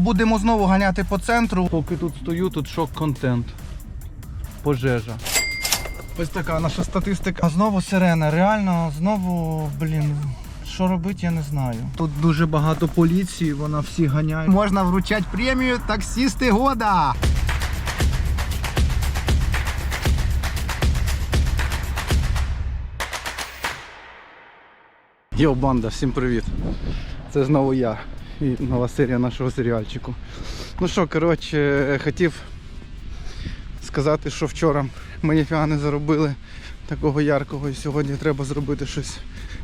Будемо знову ганяти по центру. Поки тут стою, тут шок-контент. Пожежа. Ось така наша статистика. А Знову сирена. Реально, знову, блін. Що робити, я не знаю. Тут дуже багато поліції, вона всі ганяє. Можна вручати премію таксісти года. Йо, банда, всім привіт. Це знову я і нова серія нашого серіальчику. Ну що, коротше, хотів сказати, що вчора ми ніфіга не заробили такого яркого і сьогодні треба зробити щось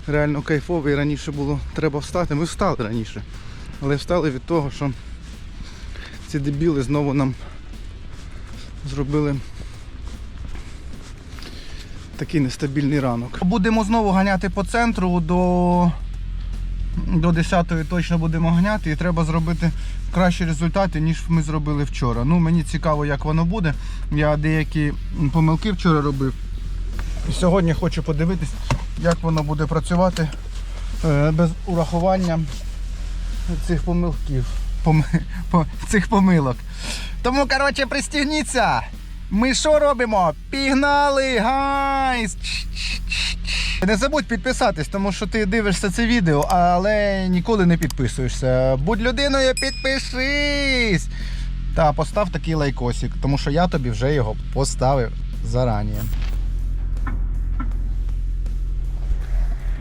реально кайфове. І раніше було треба встати. Ми встали раніше. Але встали від того, що ці дебіли знову нам зробили такий нестабільний ранок. Будемо знову ганяти по центру до, до 10-ї точно будемо ганяти і треба зробити кращі результати, ніж ми зробили вчора. Ну, мені цікаво, як воно буде. Я деякі помилки вчора робив. І сьогодні хочу подивитись, як воно буде працювати е, без урахування цих помилків. Пом... по- цих помилок. Тому, коротше, пристігніться. Ми що робимо? Пігнали, гайс! Не забудь підписатись, тому що ти дивишся це відео, але ніколи не підписуєшся. Будь людиною, підпишись! Та постав такий лайкосик, тому що я тобі вже його поставив зарані.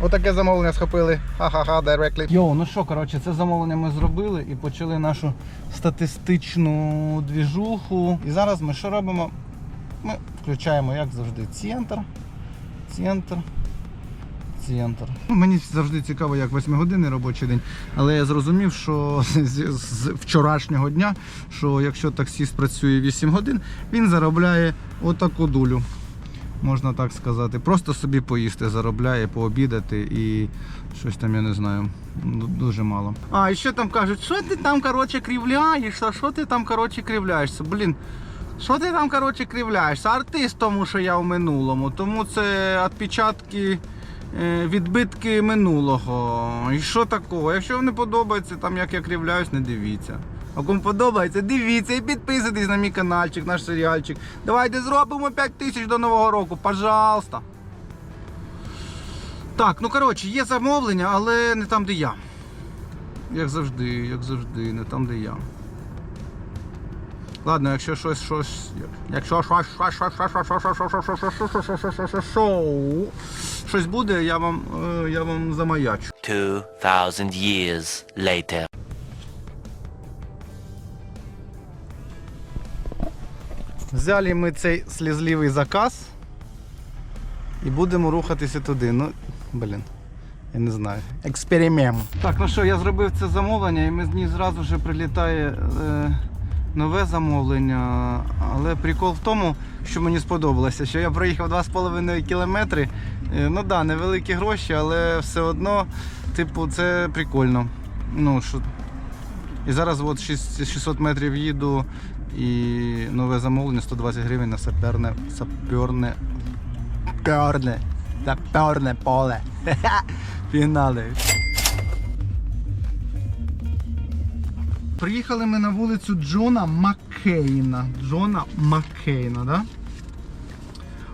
Отаке замовлення схопили. Ха-ха-ха, directly. Йоу, ну що, коротше, це замовлення ми зробили і почали нашу статистичну двіжуху. І зараз ми що робимо? Ми включаємо, як завжди, центр. Центр. Центр. Ну, Мені завжди цікаво, як 8 годинний робочий день, але я зрозумів, що з вчорашнього дня, що якщо таксіст працює 8 годин, він заробляє отаку дулю можна так сказати. Просто собі поїсти заробляє, пообідати і щось там, я не знаю, дуже мало. А, і ще там кажуть, що ти там, коротше, кривляєшся, що ти там, коротше, кривляєшся? Блін, що ти там, коротше, кривляєшся? Артист тому, що я в минулому. Тому це відпечатки. Е, Відбитки минулого. І що такого? Якщо вам не подобається, там як я кривляюсь, не дивіться. А кому подобається, дивіться і підписуйтесь на мій каналчик, наш серіальчик. Давайте зробимо 5 тисяч до Нового року, пожалуйста. Так, ну коротше, є замовлення, але не там, де я. Як завжди, як завжди, не там, де я. Ладно, якщо щось, щось, якщо щось, щось, щось, щось, щось, щось, щось, щось, щось, щось, щось, щось, щось, щось, щось, шоу, щось буде, я вам, е, я вам замаячу. 2,000 years later. Взяли ми цей слізливий заказ і будемо рухатися туди. Ну, блін, я не знаю. Експеримент. Так, ну що, я зробив це замовлення і мені зразу вже прилітає е, нове замовлення. Але прикол в тому, що мені сподобалося, що я проїхав 2,5 кілометри. Е, ну да, невеликі гроші, але все одно, типу, це прикольно. Ну, що і зараз от 600 метрів їду і нове замовлення 120 гривень на саперне, саперне, саперне, саперне поле. Пігнали. Приїхали ми на вулицю Джона Маккейна. Джона Маккейна, да?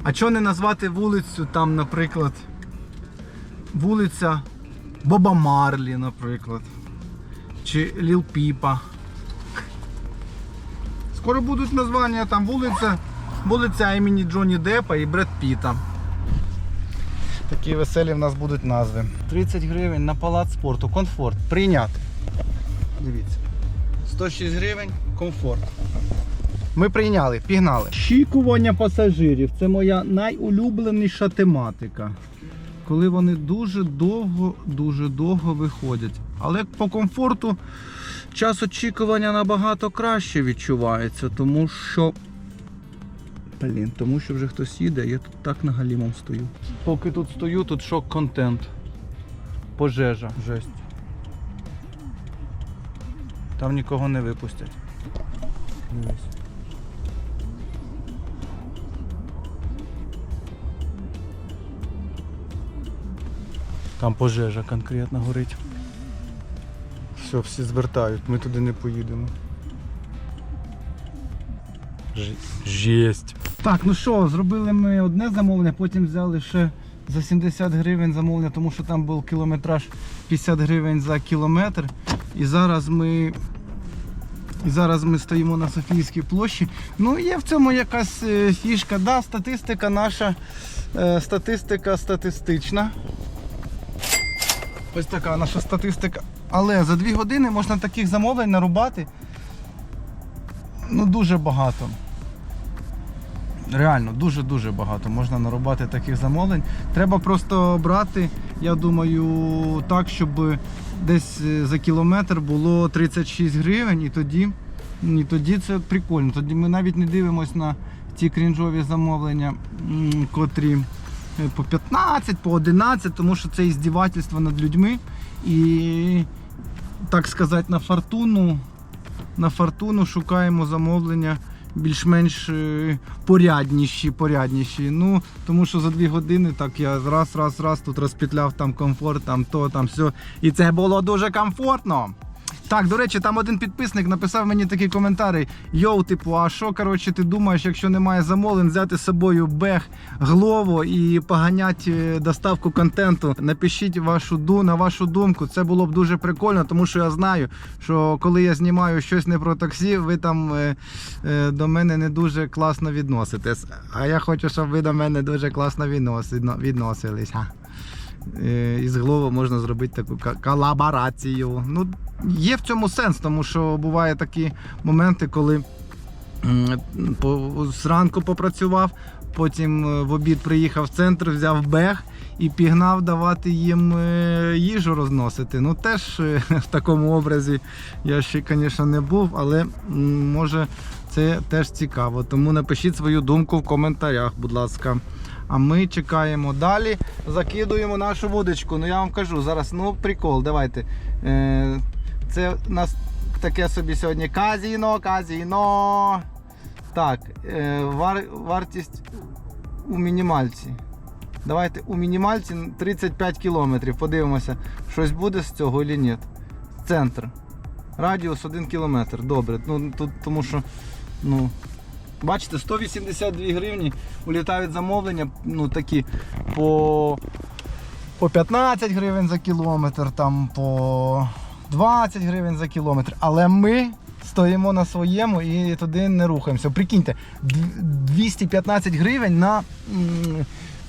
А чого не назвати вулицю там, наприклад, вулиця Боба Марлі, наприклад чи Ліл Піпа. Скоро будуть названня там вулиця, вулиця імені Джонні Деппа і Бред Піта. Такі веселі в нас будуть назви. 30 гривень на палац спорту. Комфорт. Прийняти. Дивіться. 106 гривень, комфорт. Ми прийняли, пігнали. Очікування пасажирів. Це моя найулюбленіша тематика. Коли вони дуже довго, дуже довго виходять. Але по комфорту час очікування набагато краще відчувається, тому що. Блін, тому що вже хтось їде, я тут так на галімом стою. Поки тут стою, тут шок-контент. Пожежа. Жесть. Там нікого не випустять. Там пожежа конкретно горить. Все, всі звертають, ми туди не поїдемо. Жесть. Так, ну що, зробили ми одне замовлення, потім взяли ще за 70 гривень замовлення, тому що там був кілометраж 50 гривень за кілометр. І зараз ми. І зараз ми стоїмо на Софійській площі. Ну, є в цьому якась е, фішка. Да, статистика наша, е, статистика статистична. Ось така наша статистика. Але за дві години можна таких замовлень нарубати ну, дуже багато. Реально, дуже-дуже багато можна нарубати таких замовлень. Треба просто брати, я думаю, так, щоб десь е, за кілометр було 36 гривень, і тоді, і тоді це прикольно. Тоді ми навіть не дивимося на ті крінжові замовлення, котрі е, по 15, по 11, тому що це іздівательство над людьми. І, так сказати, на фортуну, на фортуну шукаємо замовлення більш-менш е, порядніші, порядніші. Ну, тому що за дві години так я раз, раз, раз тут розпетляв там комфорт, там то, там все. І це було дуже комфортно. Так, до речі, там один підписник написав мені такий коментар. Йоу, типу, а що коротше, ти думаєш, якщо немає замовлень, взяти з собою бег, глово і поганять е, доставку контенту. Напишіть вашу ду на вашу думку. Це було б дуже прикольно, тому що я знаю, що коли я знімаю щось не про таксі, ви там е, е, до мене не дуже класно відноситесь. А я хочу, щоб ви до мене дуже класно відноси- відносились. Е, Із Глово можна зробити таку колаборацію. Ну, є в цьому сенс, тому що бувають такі моменти, коли зранку попрацював, потім е, в обід приїхав в центр, взяв бег і пігнав давати їм е, їжу розносити. Ну теж в такому образі я ще, звісно, не був, але може це теж цікаво. Тому напишіть свою думку в коментарях, будь ласка. А ми чекаємо далі, закидуємо нашу вудочку. Ну я вам кажу, зараз ну прикол, давайте. Е, це у нас таке собі сьогодні казіно, казіно. Так, е, вар, вартість у мінімальці. Давайте у мінімальці 35 кілометрів. Подивимося, щось буде з цього чи ні. Центр. Радіус 1 кілометр. Добре. Ну, тут, тому що, ну, бачите, 182 гривні улітають замовлення, ну такі по, по 15 гривень за кілометр, там по 20 гривень за кілометр. Але ми стоїмо на своєму і туди не рухаємося. Прикиньте, 215 гривень на.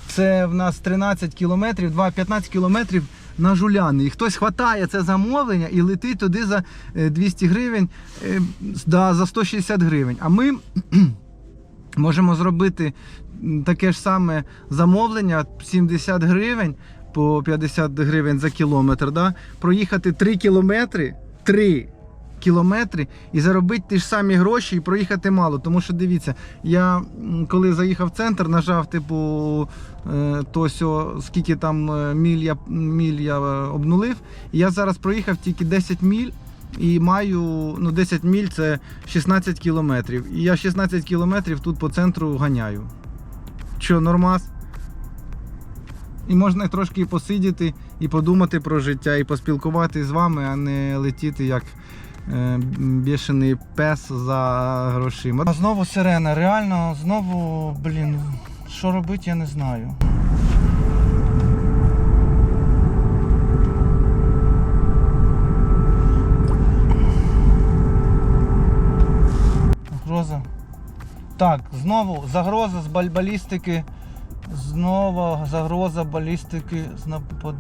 Це в нас 13 кілометрів, 2 15 кілометрів на жуляни. І хтось хватає це замовлення і летить туди за е, 200 гривень, е, да, за 160 гривень. А ми можемо зробити таке ж саме замовлення 70 гривень по 50 гривень за кілометр. Да? Проїхати 3 кілометри. 3 кілометри і заробити ті ж самі гроші і проїхати мало. Тому що дивіться, я коли заїхав в центр, нажав, типу, е, то сьо, скільки там е, міль я, міль я е, обнулив. І я зараз проїхав тільки 10 міль. І маю ну 10 міль це 16 кілометрів. І я 16 кілометрів тут по центру ганяю. Що, нормас? І можна трошки посидіти, і подумати про життя, і поспілкуватися з вами, а не летіти як бішений пес за грошима. Знову сирена, реально, знову, блін, що робити, я не знаю. Загроза. Так, знову загроза з баль- балістики. Знову загроза балістики,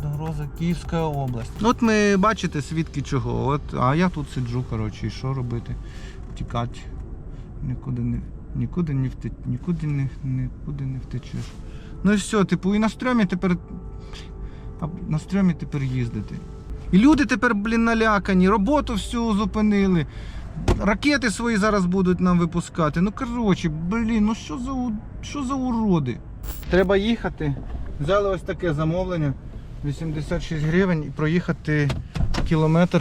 загроза Київська область. От ми бачите свідки чого. От, а я тут сиджу, коротше, і що робити? Тікати. Нікуди не, нікуди не втеч, нікуди не, нікуди не втечеш. Ну і все, типу, і на стрьомі тепер. На стрьомі тепер їздити. І люди тепер, блін, налякані, роботу всю зупинили. Ракети свої зараз будуть нам випускати. Ну коротше, блін, ну що за що за уроди? Треба їхати. Взяли ось таке замовлення. 86 гривень і проїхати кілометр.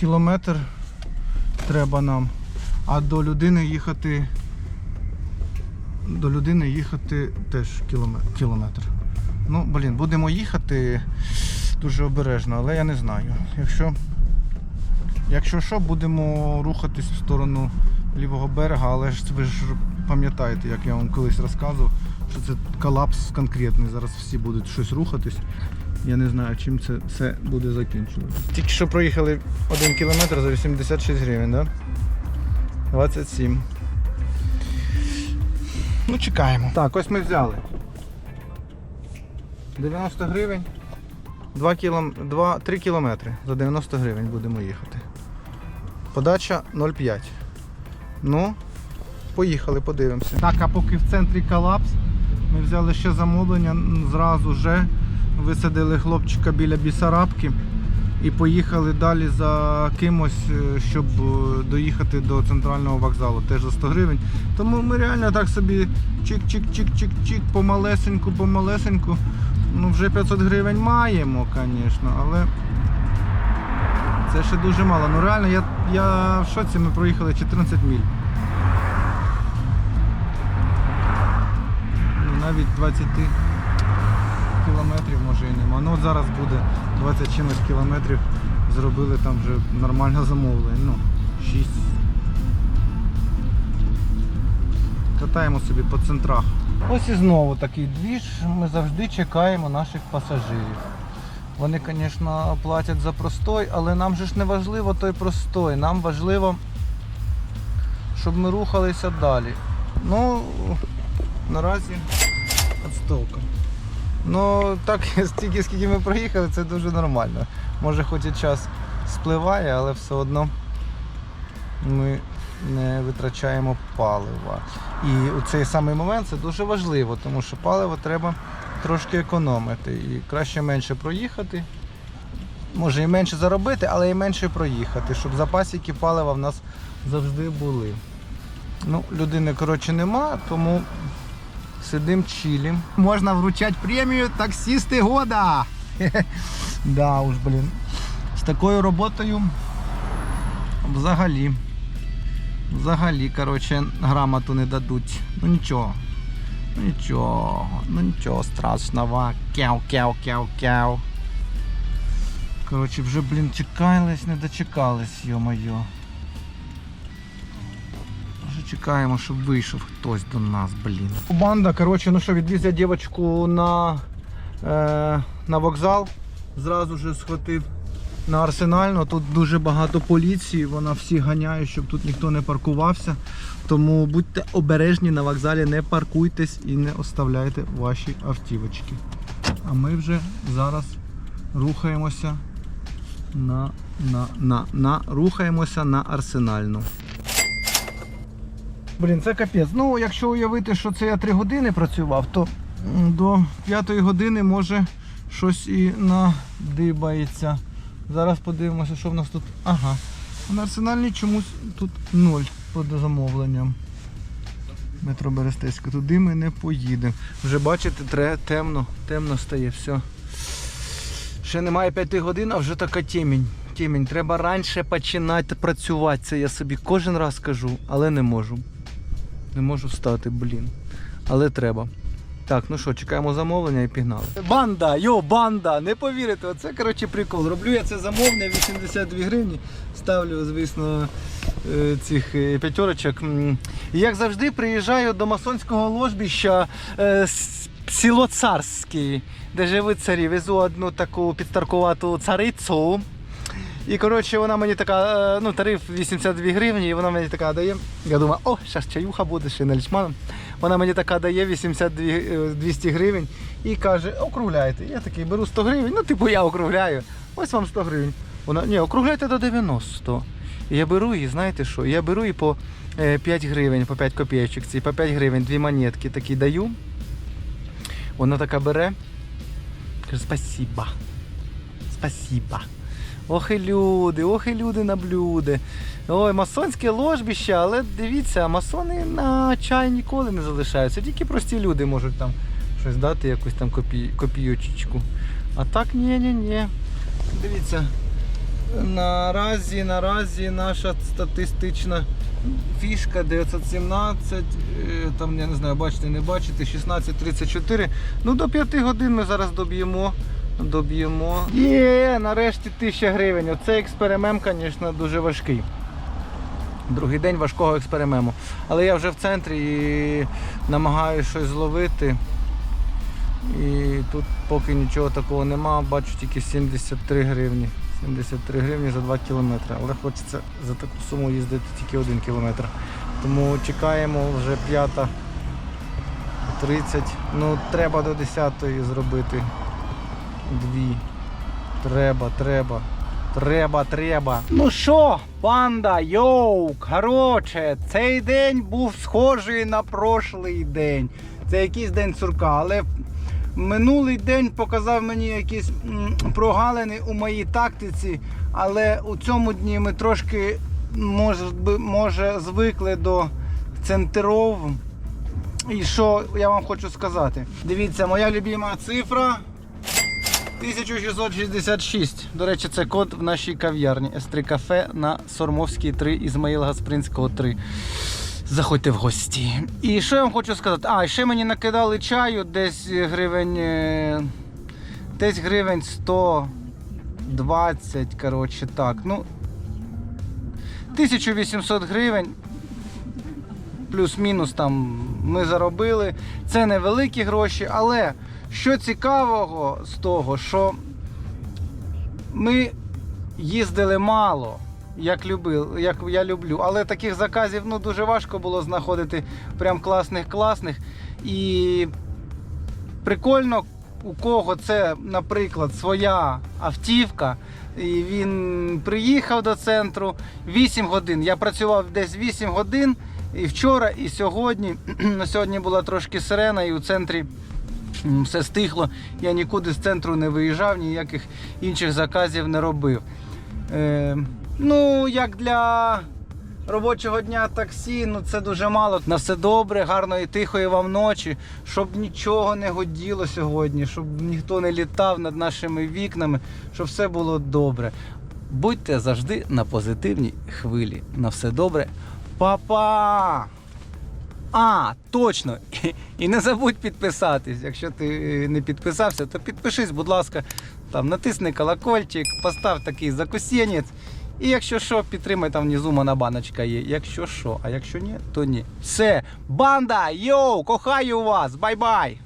Кілометр треба нам. А до людини їхати. До людини їхати теж кілометр. Ну, блін, будемо їхати. дуже обережно, але я не знаю. Якщо, якщо що, будемо рухатись в сторону лівого берега, але ж ви ж пам'ятаєте, як я вам колись розказував, що це колапс конкретний. Зараз всі будуть щось рухатись. Я не знаю, чим це все буде закінчуватися. Тільки що проїхали 1 кілометр за 86 гривень, так? Да? 27. Ну, чекаємо. Так, ось ми взяли. 90 гривень. 2 кілом... 2... 3 кілометри. За 90 гривень будемо їхати. Подача 0,5. Ну, поїхали, подивимося. Так, а поки в центрі колапс, ми взяли ще замовлення, зразу вже висадили хлопчика біля бісарабки і поїхали далі за кимось, е, щоб е, доїхати до центрального вокзалу, теж за 100 гривень. Тому ми реально так собі чик-чик-чик-чик-чик, помалесеньку, помалесеньку. Ну, вже 500 гривень маємо, звісно, але це ще дуже мало. Ну реально, я, я в шоці, ми проїхали 14 міль. Ну, навіть 20 кілометрів може і нема. Ну от зараз буде 20 чимось кілометрів. Зробили там вже нормальне замовлення. Ну, 6. Катаємо собі по центрах. Ось і знову такий двіж. Ми завжди чекаємо наших пасажирів. Вони, звісно, платять за простой, але нам же ж не важливо той простой. Нам важливо, щоб ми рухалися далі. Ну, наразі відстовка. Ну, так, стільки, скільки ми проїхали, це дуже нормально. Може хоч і час спливає, але все одно ми не витрачаємо палива. І у цей самий момент це дуже важливо, тому що паливо треба трошки економити. І краще менше проїхати. Може і менше заробити, але і менше проїхати, щоб запасики палива в нас завжди були. Ну, людини, коротше, нема, тому сидим чилім. Можна вручати премію таксісти года. Да уж, блін. З такою роботою взагалі. Взагалі, коротше, грамоту не дадуть. Ну нічого. Нічого. Ну нічого страшного. Кяу, кяу, кяу, кяу. Коротше, вже, блін, чекались, не дочекались, йо-моє. Чекаємо, щоб вийшов хтось до нас, блін. Банда, коротше, ну що, відвіз я дівчинку на, е, на вокзал. Зразу ж схватив на арсенальну. Тут дуже багато поліції, вона всі ганяє, щоб тут ніхто не паркувався. Тому будьте обережні на вокзалі, не паркуйтесь і не оставляйте ваші автівочки. А ми вже зараз рухаємося на, на, на, на, рухаємося на арсенальну. Блін, це капець. Ну, якщо уявити, що це я 3 години працював, то до 5 години може щось і надибається. Зараз подивимося, що в нас тут. Ага. На арсенальній чомусь тут ноль під замовленням. Метро Берестейська. Туди ми не поїдемо. Вже бачите, тре, темно, темно стає, все. Ще немає 5 годин, а вже така темінь. Темінь. Треба раніше починати працювати. Це я собі кожен раз кажу, але не можу. Не можу встати, блін. Але треба. Так, ну що, чекаємо замовлення і пігнали. Банда, йо, банда! Не повірите, оце коротше прикол. Роблю я це замовлення 82 гривні. Ставлю, звісно, е, цих е, п'ятерочок. Як завжди, приїжджаю до масонського ложбища е, село Царське, де живуть царі. Везу одну таку підстаркувату царицю. І коротше, вона мені така, ну, тариф 82 гривні, і вона мені така дає. Я думаю, о, зараз чаюха буде ще на лічманом. Вона мені така дає 82 е, 200 гривень і каже, округляйте. Я такий беру 100 гривень, ну типу я округляю. Ось вам 100 гривень. Вона, ні, округляйте до 90. І я беру її, знаєте що? Я беру і по е, 5 гривень, по 5 копійочок, ці, по 5 гривень, дві монетки такі даю. Вона така бере. Каже, спасіба. Спасіба. Ох і люди, ох і люди на блюди. Ой, масонське ложбище, але дивіться, масони на чай ніколи не залишаються. Тільки прості люди можуть там щось дати, якусь там копій, копійочку. А так ні-ні-ні. Дивіться. Наразі, наразі наша статистична фішка 917, е, там я не знаю, бачите, не бачите, 16.34. Ну до 5 годин ми зараз доб'ємо доб'ємо. Є, нарешті 1000 гривень. Оцей експеримент, звісно, дуже важкий. Другий день важкого експерименту. Але я вже в центрі і намагаюся щось зловити. І тут поки нічого такого нема, бачу тільки 73 гривні. 73 гривні за 2 кілометри. Але хочеться за таку суму їздити тільки 1 кілометр. Тому чекаємо вже 5.30. Ну, треба до 10-ї зробити. Дві. Треба, треба. Треба, треба. Ну що, панда, йоу, короче, цей день був схожий на прошлий день. Це якийсь день сурка, але минулий день показав мені якісь прогалини у моїй тактиці, але у цьому дні ми трошки може, може звикли до центров. І що я вам хочу сказати? Дивіться, моя любима цифра 1666. До речі, це код в нашій кав'ярні С3 кафе на Сормовській 3, Ізмаїла Гаспринського 3. Заходьте в гості. І що я вам хочу сказати? А, ще мені накидали чаю десь гривень. е, Десь гривень 120, коротше, так. Ну, 1800 гривень плюс-мінус там ми заробили. Це невеликі гроші, але що цікавого з того, що ми їздили мало, як, любив, як я люблю, але таких заказів ну, дуже важко було знаходити прям класних класних. І прикольно, у кого це, наприклад, своя автівка, і він приїхав до центру 8 годин. Я працював десь 8 годин і вчора, і сьогодні. Сьогодні була трошки сирена, і у центрі все стихло. Я нікуди з центру не виїжджав, ніяких інших заказів не робив. Е, ну, як для робочого дня таксі, ну це дуже мало. На все добре, гарної, тихої вам ночі, щоб нічого не годіло сьогодні, щоб ніхто не літав над нашими вікнами, щоб все було добре. Будьте завжди на позитивній хвилі. На все добре. Па-па! А, точно! І, не забудь підписатись. Якщо ти е, не підписався, то підпишись, будь ласка, там натисни колокольчик, постав такий закусенець. І якщо що, підтримай там внизу мана баночка є. Якщо що, а якщо ні, то ні. Все, банда, йоу, кохаю вас, бай-бай!